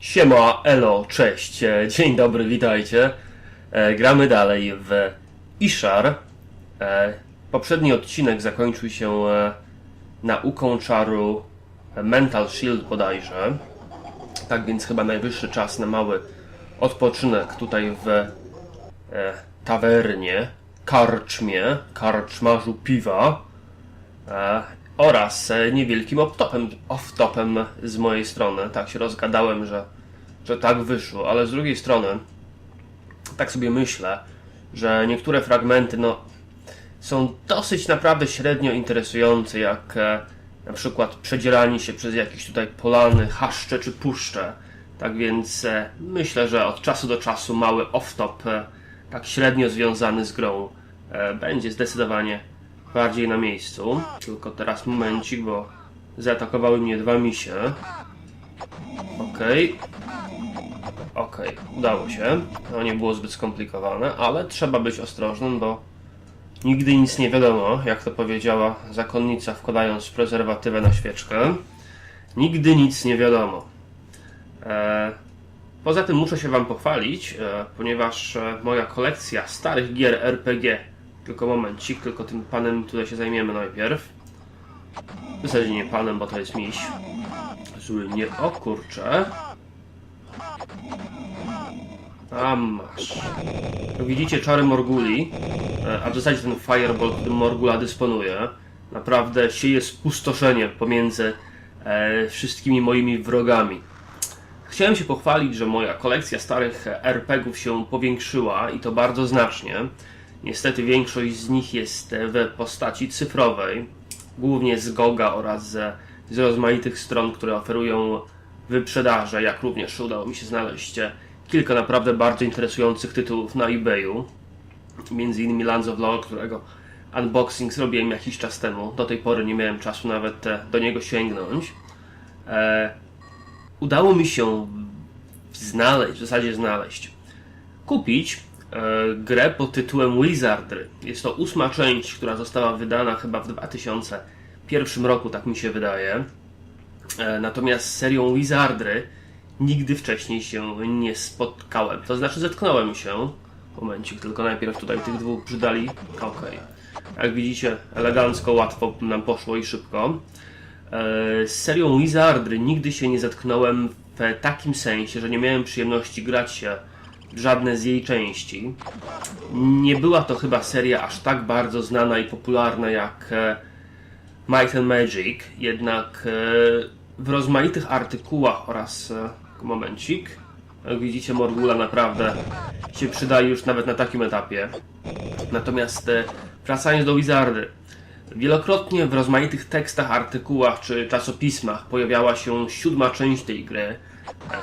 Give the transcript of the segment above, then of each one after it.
Siema, elo, cześć, e, dzień dobry, witajcie. E, gramy dalej w Ishar. E, poprzedni odcinek zakończył się e, nauką czaru Mental Shield bodajże. Tak więc chyba najwyższy czas na mały odpoczynek tutaj w e, tawernie, karczmie, karczmarzu piwa e, oraz e, niewielkim off-topem, off-topem z mojej strony. Tak się rozgadałem, że, że tak wyszło, ale z drugiej strony tak sobie myślę, że niektóre fragmenty no, są dosyć naprawdę średnio interesujące, jak e, na przykład przedzieranie się przez jakieś tutaj polany, chaszcze czy puszcze. Tak więc e, myślę, że od czasu do czasu mały off-top, tak średnio związany z grą, będzie zdecydowanie bardziej na miejscu. Tylko teraz momencik, bo zaatakowały mnie dwa misie. Okej. Okej, udało się. To nie było zbyt skomplikowane, ale trzeba być ostrożnym, bo nigdy nic nie wiadomo, jak to powiedziała zakonnica wkładając prezerwatywę na świeczkę. Nigdy nic nie wiadomo. E, poza tym muszę się Wam pochwalić, e, ponieważ e, moja kolekcja starych gier RPG, tylko momencik, tylko tym panem tutaj się zajmiemy najpierw. W zasadzie nie panem, bo to jest miś. Zły nie, o kurczę. A masz. Widzicie czary Morguli, e, a w zasadzie ten Fireball, którym Morgula dysponuje, naprawdę sieje spustoszenie pomiędzy e, wszystkimi moimi wrogami. Chciałem się pochwalić, że moja kolekcja starych RPGów się powiększyła i to bardzo znacznie. Niestety większość z nich jest w postaci cyfrowej, głównie z Goga oraz z, rozmaitych stron, które oferują wyprzedaże, jak również udało mi się znaleźć kilka naprawdę bardzo interesujących tytułów na eBayu. Między innymi Lands of Lore, którego unboxing zrobiłem jakiś czas temu. Do tej pory nie miałem czasu nawet e, do niego sięgnąć. E, udało mi się znaleźć, w zasadzie znaleźć, kupić e, grę pod tytułem Wizardry. Jest to ósma część, która została wydana chyba w 2001 roku, tak mi się wydaje. E, natomiast z serią Wizardry nigdy wcześniej się nie spotkałem. To znaczy zetknąłem się. Momencik, tylko najpierw tutaj tych dwóch przydali. Okej. Jak widzicie, elegancko, łatwo nam poszło i szybko. E, Z serią Wizardry nigdy się nie zetknąłem w takim sensie, że nie miałem przyjemności grać się żadne z jej części. Nie była to chyba seria aż tak bardzo znana i popularna jak e, Might and Magic, jednak e, w rozmaitych artykułach oraz e, momencik, jak widzicie Morgula naprawdę się przydaje już nawet na takim etapie. Natomiast wracając do Wizardy, wielokrotnie w rozmaitych tekstach, artykułach czy czasopismach pojawiała się siódma część tej gry,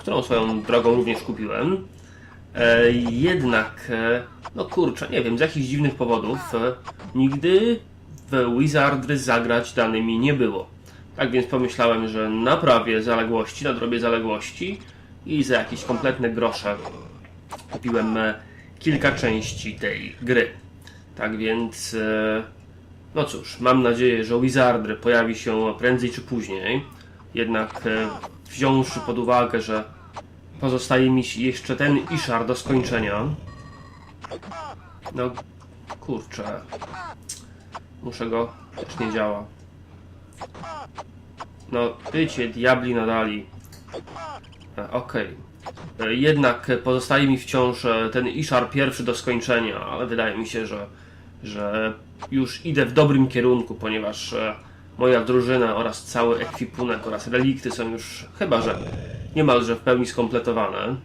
którą swoją drogą również kupiłem. E, jednak, e, no kurczę, nie wiem, z jakichś dziwnych powodów e, nigdy w Wizardry zagrać danymi nie było. Tak więc pomyślałem, że naprawię zaległości, nadrobię zaległości i za jakieś kompletne grosze kupiłem e, kilka części tej gry. Tak więc, e, no cóż, mam nadzieję, że Wizardry pojawi się prędzej czy później. Jednak e, wziąwszy pod uwagę, że pozostaje mi jeszcze ten Ishar do skończenia. No kurczę. Muszę go. Też nie działa. No, wiecie, diabli nadali. E, Okej. E, Jednak pozostaje mi wciąż e, ten Ishar pierwszy do skończenia, ale wydaje mi się, że, że już idę w dobrym kierunku, ponieważ moja drużyna oraz cały ekwipunek oraz relikty są już chyba, że niemalże w pełni skompletowane.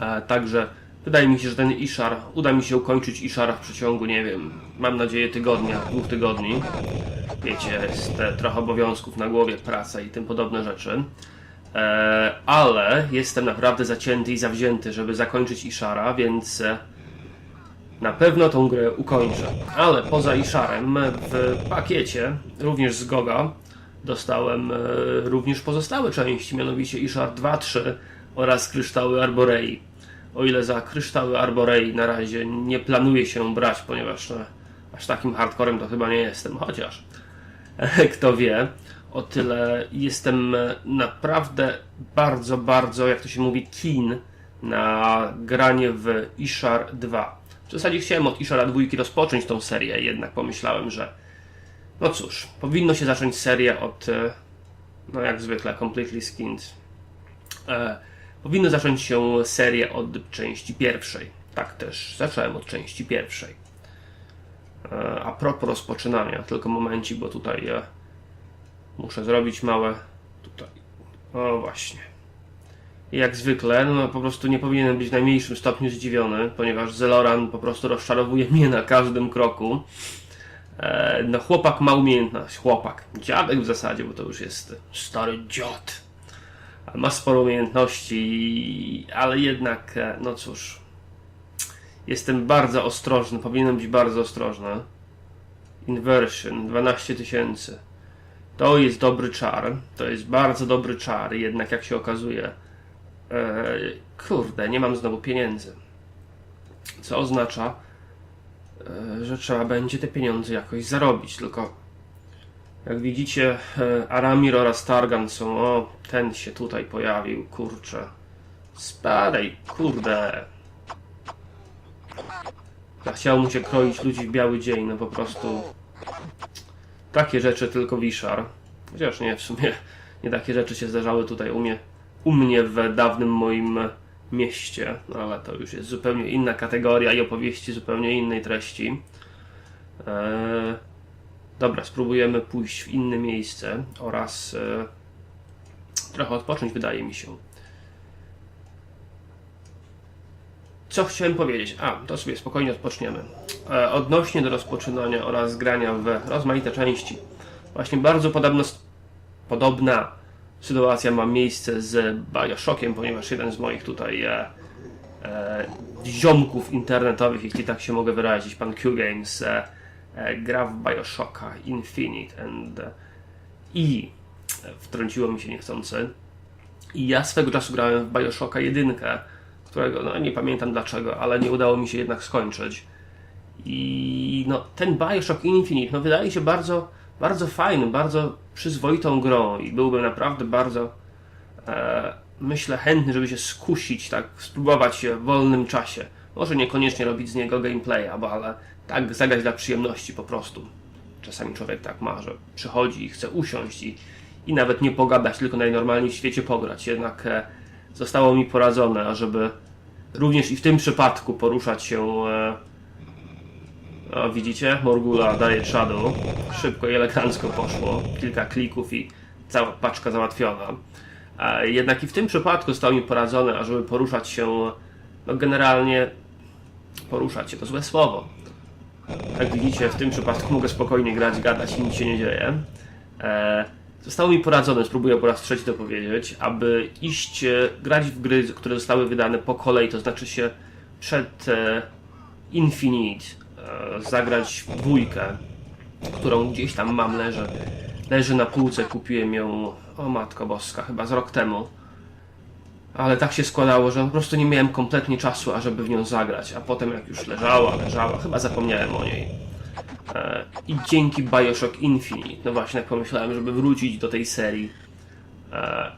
E, Także wydaje mi się, że ten Ishar, uda mi się ukończyć Ishara w przeciągu, nie wiem, mam nadzieję tygodnia, dwóch tygodni. Wiecie, jest trochę obowiązków na głowie, praca i tym podobne rzeczy. E, ale jestem naprawdę zacięty i zawzięty, żeby zakończyć Ishara, więc e, na pewno tą grę ukończę. Ale poza Isharem w pakiecie, również z Goga, dostałem e, również pozostałe części, mianowicie Ishar 2, 3 oraz Kryształy Arborei. O ile za Kryształy Arborei na razie nie planuję się brać, ponieważ e, aż takim hardcorem to chyba nie jestem, chociaż e, kto wie. o tyle jestem naprawdę bardzo, bardzo, jak to się mówi, keen na granie w Ishar 2. W zasadzie chciałem od Ishara 2 rozpocząć tą serię, jednak pomyślałem, że no cóż, powinno się zacząć serię od, e, no jak zwykle, Completely Skinned. E, powinno zacząć się serię od części pierwszej. Tak też zacząłem od części pierwszej. E, a propos rozpoczynania, tylko momencik, bo tutaj e, muszę zrobić małe. Tutaj. O właśnie. Jak zwykle, no po prostu nie powinienem być w najmniejszym stopniu zdziwiony, ponieważ Zeloran po prostu rozczarowuje mnie na każdym kroku. E, no chłopak ma umiejętność, chłopak, dziadek w zasadzie, bo to już jest stary dziad. Ma sporo umiejętności, ale jednak, e, no cóż, jestem bardzo ostrożny, powinienem być bardzo ostrożny. Inversion, 12 tysięcy. To jest dobry czar, to jest bardzo dobry czar, jednak jak się okazuje, e, kurde, nie mam znowu pieniędzy. Co oznacza, że trzeba będzie te pieniądze jakoś zarobić, tylko jak widzicie, e, Aramir oraz Targan są, o, ten się tutaj pojawił, kurczę. Spadaj, kurde. Ja chciał mu się kroić ludzi w biały dzień, no po prostu takie rzeczy tylko Wiszar. Chociaż nie, w sumie nie takie rzeczy się zdarzały tutaj u mnie, u mnie w dawnym moim mieście, no ale to już jest zupełnie inna kategoria i opowieści zupełnie innej treści. Eee, dobra, spróbujemy pójść w inne miejsce oraz e, trochę odpocząć, wydaje mi się. Co chciałem powiedzieć? A, to sobie spokojnie odpoczniemy. E, odnośnie do rozpoczynania oraz grania w rozmaite części. Właśnie bardzo podobno, podobna sytuacja ma miejsce z Bioshockiem, ponieważ jeden z moich tutaj e, e, ziomków internetowych, jeśli tak się mogę wyrazić, pan Q Games, e, e, gra w Bioshocka Infinite and, e, i wtrąciło mi się niechcący. I ja swego czasu grałem w Bioshocka 1, którego no, nie pamiętam dlaczego, ale nie udało mi się jednak skończyć. I no, ten Bioshock Infinite no, wydaje się bardzo, bardzo fajnym, bardzo przyzwoitą grą i byłbym naprawdę bardzo, e, myślę, chętny, żeby się skusić, tak, spróbować w wolnym czasie. Może niekoniecznie robić z niego gameplaya, bo ale tak zagrać dla przyjemności po prostu. Czasami człowiek tak ma, że przychodzi i chce usiąść i, i nawet nie pogadać, tylko najnormalniej w świecie pograć. Jednak e, zostało mi poradzone, ażeby również i w tym przypadku poruszać się e, o, widzicie? Morgula daje shadow. Szybko i elegancko poszło. Kilka klików i cała paczka załatwiona. Jednak i w tym przypadku zostało mi poradzone, ażeby poruszać się, no generalnie poruszać się, to złe słowo. Jak widzicie, w tym przypadku mogę spokojnie grać, gadać i nic się nie dzieje. E, zostało mi poradzone, spróbuję po raz trzeci to powiedzieć, aby iść, e, grać w gry, które zostały wydane po kolei, to znaczy się przed e, Infinite, zagrać w dwójkę, którą gdzieś tam mam, leży, leży na półce, kupiłem ją, o matko boska, chyba z rok temu. Ale tak się składało, że po prostu nie miałem kompletnie czasu, ażeby w nią zagrać, a potem jak już leżała, leżała, chyba zapomniałem o niej. E, I dzięki Bioshock Infinite, no właśnie, pomyślałem, żeby wrócić do tej serii e,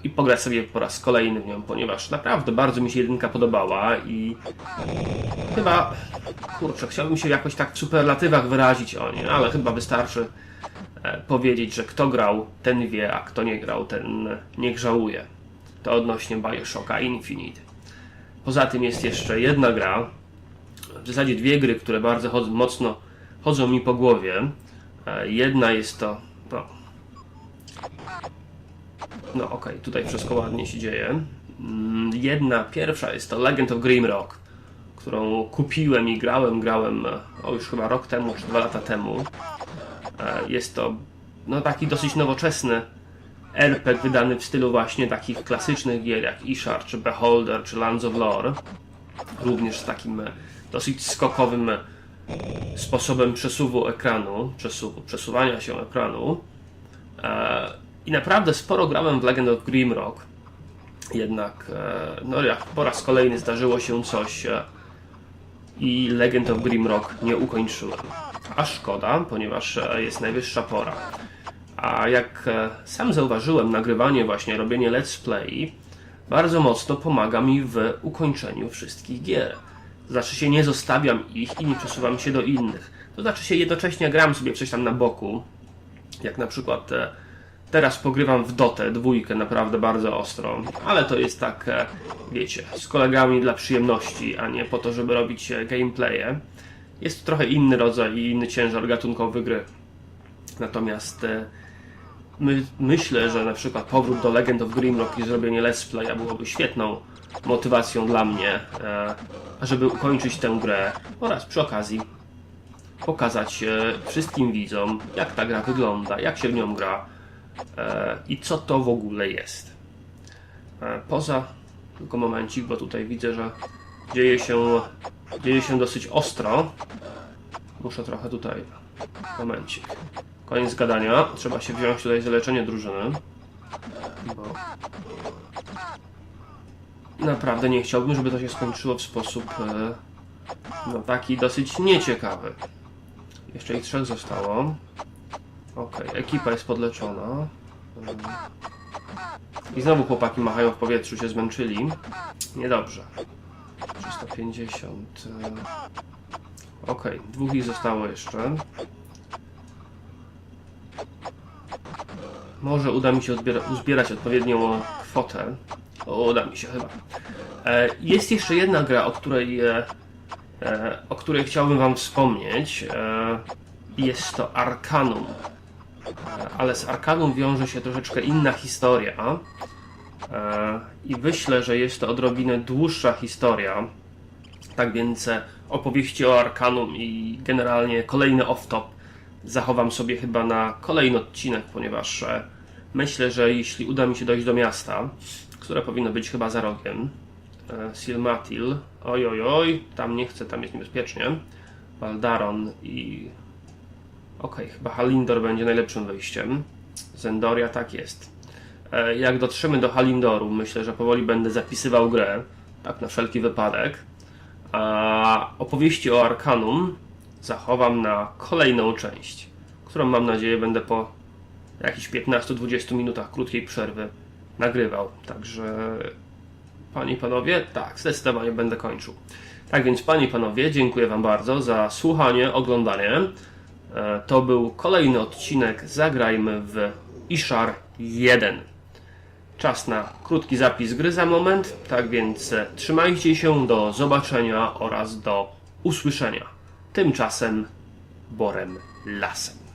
i pograć sobie po raz kolejny w nią, ponieważ naprawdę bardzo mi się jedynka podobała i chyba, kurczę, chciałbym się jakoś tak w superlatywach wyrazić o niej, ale chyba wystarczy e, powiedzieć, że kto grał, ten wie, a kto nie grał, ten niech żałuje. To odnośnie Bioshocka Infinite. Poza tym jest jeszcze jedna gra, w zasadzie dwie gry, które bardzo chodzą, mocno chodzą mi po głowie. E, Jedna jest to. No, no okej, tutaj wszystko ładnie się dzieje. Mm, Jedna, pierwsza jest to Legend of Grimrock, którą kupiłem i grałem, grałem e, o już chyba rok temu, czy dwa lata temu. E, Jest to no taki dosyć nowoczesny RPG wydany w stylu właśnie takich klasycznych gier jak Ishar, czy Beholder, czy Lands of Lore. Również z takim e, dosyć skokowym sposobem przesuwu ekranu, przesuwania się ekranu. I naprawdę sporo grałem w Legend of Grimrock. Jednak, e, no jak po raz kolejny zdarzyło się coś e, i Legend of Grimrock nie ukończyłem. A szkoda, ponieważ e, jest najwyższa pora. A jak sam zauważyłem, nagrywanie właśnie, robienie let's play bardzo mocno pomaga mi w ukończeniu wszystkich gier. To znaczy się nie zostawiam ich i nie przesuwam się do innych. To znaczy się jednocześnie gram sobie coś tam na boku, jak na przykład teraz pogrywam w Dotę dwójkę naprawdę bardzo ostro, ale to jest tak, e, wiecie, z kolegami dla przyjemności, a nie po to, żeby robić e, gameplaye. Jest to trochę inny rodzaj i inny ciężar gatunkowy gry. Natomiast e, my, myślę, że na przykład powrót do Legend of Grimrock i zrobienie let's playa byłoby świetną motywacją dla mnie, żeby ukończyć tę grę oraz przy okazji pokazać wszystkim widzom, jak ta gra wygląda, jak się w nią gra i co to w ogóle jest. E, Poza, tylko momencik, bo tutaj widzę, że dzieje się, dzieje się dosyć ostro. Muszę trochę tutaj, momencik. Koniec gadania, trzeba się wziąć tutaj za leczenie drużyny, bo naprawdę nie chciałbym, żeby to się skończyło w sposób e, no taki dosyć nieciekawy. Jeszcze ich trzech zostało. Okej, ekipa jest podleczona. I znowu chłopaki machają w powietrzu, się zmęczyli. Niedobrze. 350. y. Okej, dwóch ich zostało jeszcze. Może uda mi się uzbierać odpowiednią kwotę. O, uda mi się chyba. E, Jest jeszcze jedna gra, o której e, e, o której chciałbym Wam wspomnieć. E, Jest to Arcanum. Ale z Arcanum wiąże się troszeczkę inna historia. E, I myślę, że jest to odrobinę dłuższa historia. Tak więc e, opowieści o Arcanum i generalnie kolejny off-top zachowam sobie chyba na kolejny odcinek, ponieważ e, myślę, że jeśli uda mi się dojść do miasta, które powinno być chyba za rogiem, Silmatil, oj oj oj, tam nie chcę, tam jest niebezpiecznie, Baldaron i... Okej, chyba Halindor będzie najlepszym wyjściem. Zendoria, tak jest. E, Jak dotrzemy do Halindoru, myślę, że powoli będę zapisywał grę, tak na wszelki wypadek. A opowieści o Arkanum zachowam na kolejną część, którą mam nadzieję będę po jakichś 15-20 minutach krótkiej przerwy nagrywał. Także Panie i panowie, tak, zdecydowanie będę kończył. Tak więc, panie i panowie, dziękuję Wam bardzo za słuchanie, oglądanie. E, To był kolejny odcinek Zagrajmy w Ishar 1. Czas na krótki zapis gry za moment. Tak więc, e, trzymajcie się, do zobaczenia oraz do usłyszenia. Tymczasem Borem Lasem.